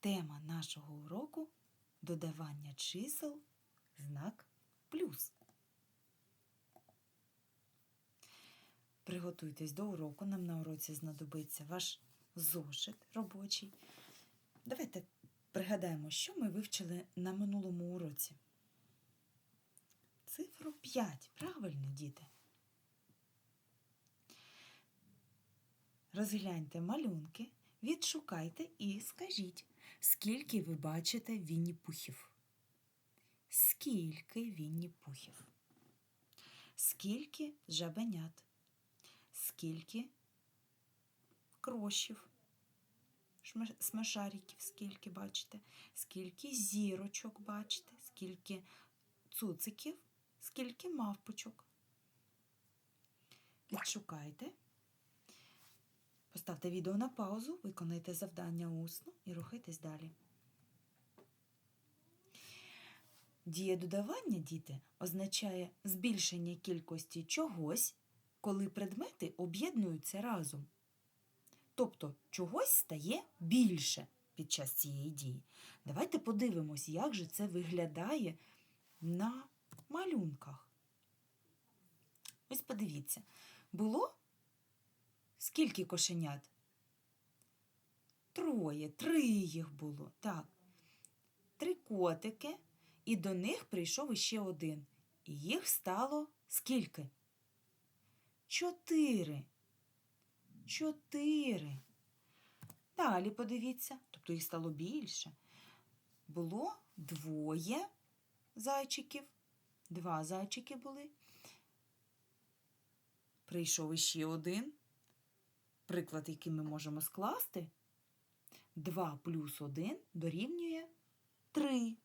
Тема нашого уроку додавання чисел знак плюс. Приготуйтесь до уроку. Нам на уроці знадобиться ваш зошит робочий. Давайте пригадаємо, що ми вивчили на минулому уроці. Цифру 5. Правильно, діти. Розгляньте малюнки, відшукайте і скажіть, скільки ви бачите вінні-пухів? Скільки вінні-пухів? Скільки жабенят? Скільки крошів? Смешариків, скільки бачите? Скільки зірочок бачите? Скільки цуциків? Скільки мавпочок? Відшукайте. Поставте відео на паузу, виконайте завдання усно і рухайтесь далі. Дія додавання, діти, означає збільшення кількості чогось, коли предмети об'єднуються разом. Тобто чогось стає більше під час цієї дії. Давайте подивимось, як же це виглядає на малюнках. Ось подивіться, було Скільки кошенят? Троє, три їх було. Так. Три котики, і до них прийшов іще один. І їх стало скільки? Чотири. Чотири. Далі подивіться, тобто їх стало більше. Було двоє зайчиків. Два зайчики були. Прийшов іще один приклад, який ми можемо скласти, 2 плюс 1 дорівнює 3.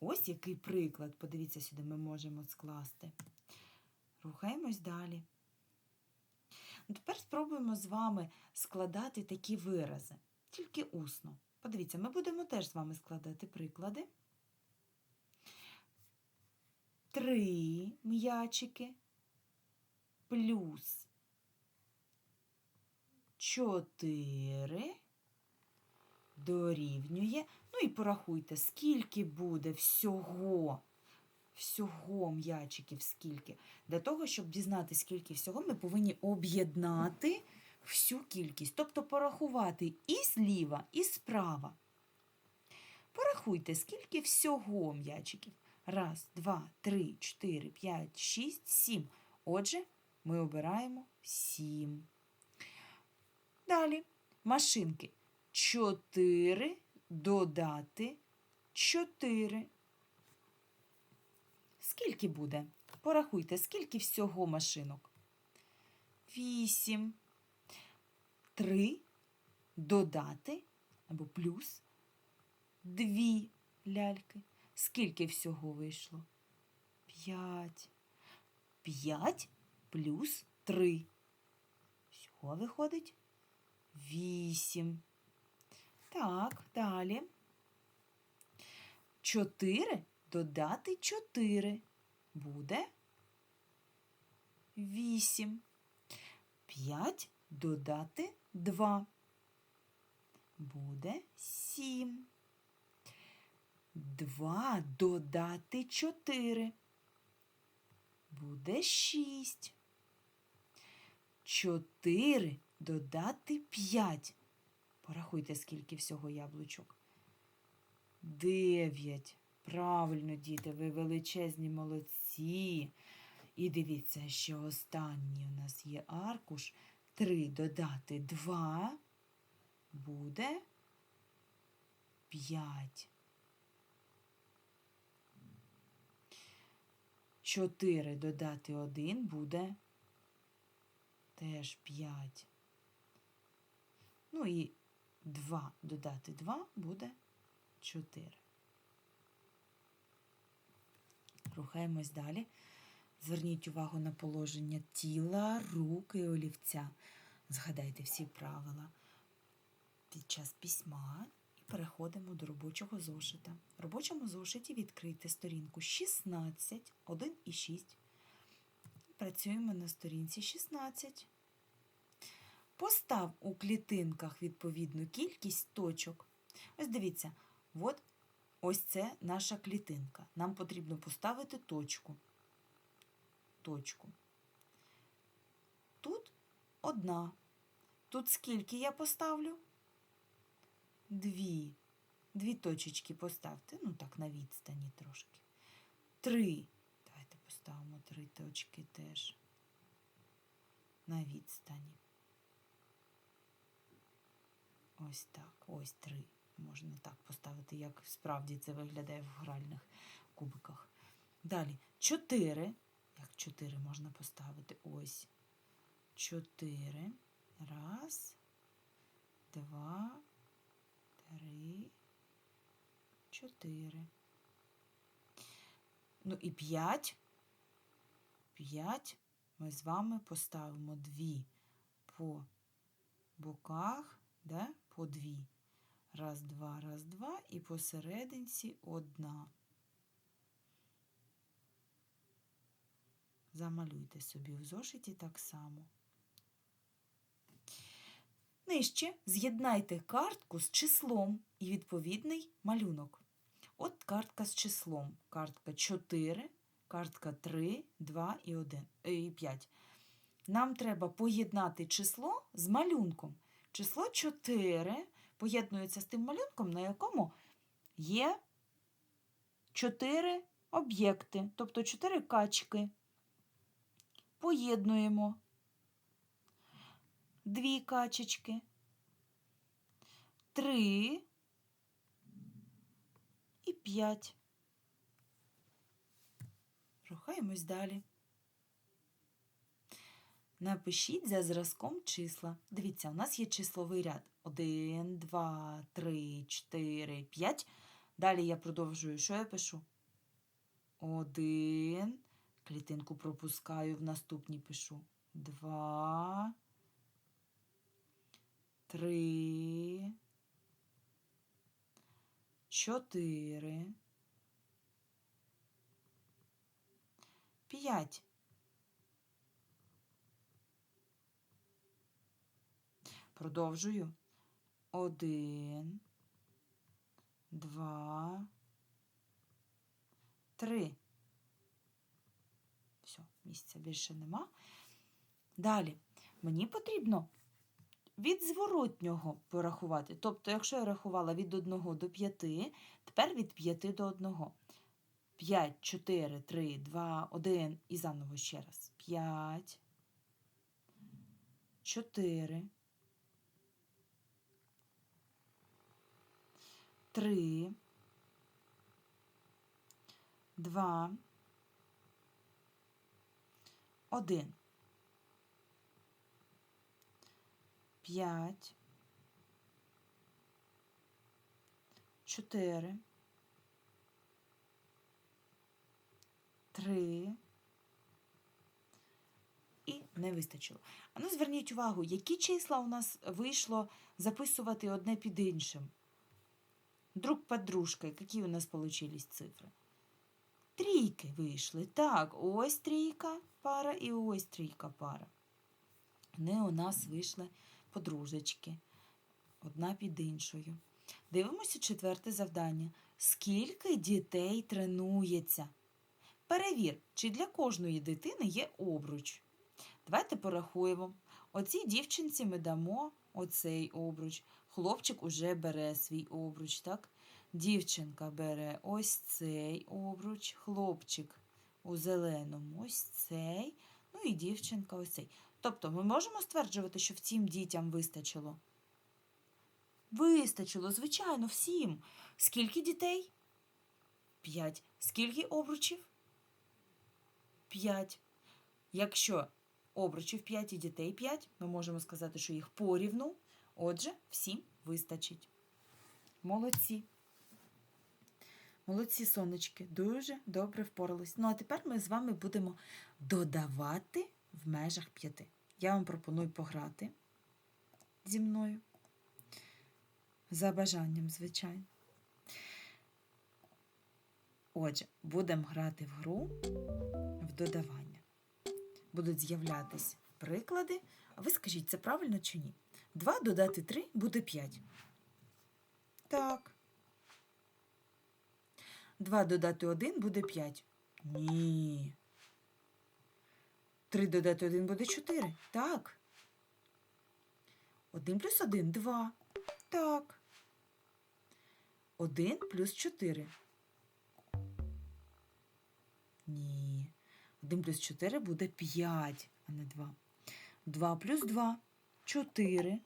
Ось який приклад, подивіться сюди, ми можемо скласти. Рухаємось далі. Ну, Тепер спробуємо з вами складати такі вирази, тільки усно. Подивіться, ми будемо теж з вами складати приклади. Три м'ячики плюс 4 дорівнює. Ну і порахуйте, скільки буде всього. Всього м'ячиків скільки. Для того, щоб дізнатися, скільки всього, ми повинні об'єднати всю кількість. Тобто порахувати і зліва, і справа. Порахуйте, скільки всього м'ячиків. Раз, два, три, чотири, п'ять, шість, сім. Отже, ми обираємо сім. Машинки. 4 додати 4. Скільки буде? Порахуйте, скільки всього машинок? 8. 3 додати або плюс 2 ляльки. Скільки всього вийшло? 5. 5 плюс 3. Всього виходить Вісім. Так, далі. Чотири додати чотири. Буде вісім. П'ять додати два. Буде сім. Два додати чотири. Буде шість. Чотири додати 5. Порахуйте, скільки всього яблучок. 9. Правильно, діти, ви величезні молодці. І дивіться, що останній у нас є аркуш. 3 додати 2 буде 5. 4 додати 1 буде теж 5. Ну і 2 додати 2 буде 4. Рухаємось далі. Зверніть увагу на положення тіла, рук і олівця. Згадайте всі правила під час письма і переходимо до робочого зошита. В робочому зошиті відкрийте сторінку 16, 1 і 6. Працюємо на сторінці 16. Постав у клітинках відповідну кількість точок. Ось дивіться, от ось це наша клітинка. Нам потрібно поставити точку. Точку. Тут одна. Тут скільки я поставлю? Дві. Дві точечки поставте. Ну так, на відстані трошки. Три. Давайте поставимо три точки теж на відстані. Ось так, ось три. Можна так поставити, як справді це виглядає в гральних кубиках. Далі чотири. Як чотири можна поставити? Ось. Чотири. Раз, два, три, чотири. Ну і п'ять. П'ять ми з вами поставимо дві по боках, да? По дві. Раз, два, раз, два, і посерединці одна. Замалюйте собі в зошиті так само. Нижче з'єднайте картку з числом і відповідний малюнок. От картка з числом. Картка 4, картка 3, 2 і 1, і 5. Нам треба поєднати число з малюнком. Число 4 поєднується з тим малюнком, на якому є 4 об'єкти, тобто 4 качки. Поєднуємо дві качечки, три і п'ять. Рухаємось далі. Напишіть за зразком числа. Дивіться, у нас є числовий ряд. 1, 2, 3, 4, 5. Далі я продовжую. Що я пишу? 1. Клітинку пропускаю, в наступній пишу. 2, 3, 4, 5. Продовжую. Один, два, три. Все, місця більше нема. Далі. Мені потрібно від зворотнього порахувати. Тобто, якщо я рахувала від 1 до 5, тепер від 5 до 1. 5, 4, 3, 2, 1 і заново ще раз. 5, 4, 3, 2, 1. 5, 4, 3 і не вистачило. А ну зверніть увагу, які числа у нас вийшло записувати одне під іншим. Друг под дружкой, які у нас получились цифри? Трійки вийшли. Так, ось трійка пара і ось трійка пара. Вони у нас вийшли подружечки, одна під іншою. Дивимося четверте завдання. Скільки дітей тренується? Перевір, чи для кожної дитини є обруч. Давайте порахуємо. Оцій дівчинці ми дамо оцей обруч. Хлопчик уже бере свій обруч, так? Дівчинка бере ось цей обруч, хлопчик у зеленому ось цей, ну і дівчинка ось цей. Тобто ми можемо стверджувати, що всім дітям вистачило? Вистачило, звичайно, всім. Скільки дітей? П'ять. Скільки обручів? П'ять. Якщо обручів 5 і дітей 5, ми можемо сказати, що їх порівну. Отже, всім вистачить. Молодці. Молодці сонечки, дуже добре впорались. Ну, а тепер ми з вами будемо додавати в межах п'яти. Я вам пропоную пограти зі мною. За бажанням, звичайно. Отже, будемо грати в гру в додавання. Будуть з'являтися приклади. А ви скажіть, це правильно чи ні? 2 додати 3 буде 5. Так. 2 додати 1 буде 5. Ні. 3 додати 1 буде 4. Так. 1 плюс 1 2. Так. 1 плюс 4. Ні. 1 плюс 4 буде 5, а не 2. 2 плюс 2 4.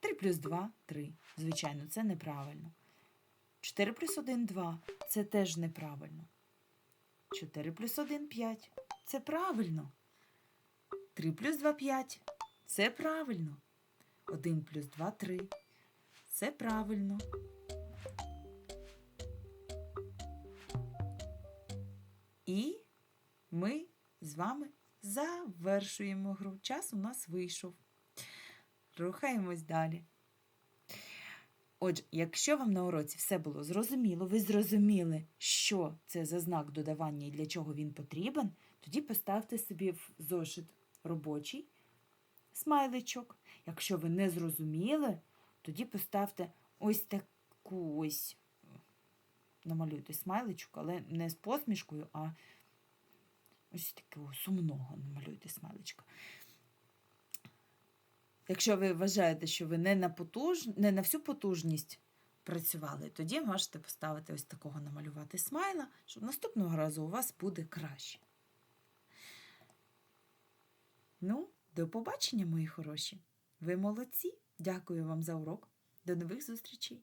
3 плюс 2 3. Звичайно, це неправильно. 4 плюс 1 2. Це теж неправильно. 4 плюс 1 5. Це правильно. 3 плюс 2 5. Це правильно. 1 плюс 2 3. Це правильно. І ми з вами завершуємо гру. Час у нас вийшов. Рухаємось далі. Отже, якщо вам на уроці все було зрозуміло, ви зрозуміли, що це за знак додавання і для чого він потрібен, тоді поставте собі в зошит робочий смайличок. Якщо ви не зрозуміли, тоді поставте ось таку ось намалюйте смайличок, але не з посмішкою, а ось такого сумного намалюйте смайличка. Якщо ви вважаєте, що ви не на, потуж... не на всю потужність працювали, тоді можете поставити ось такого намалювати смайла, щоб наступного разу у вас буде краще. Ну, до побачення, мої хороші. Ви молодці. Дякую вам за урок. До нових зустрічей!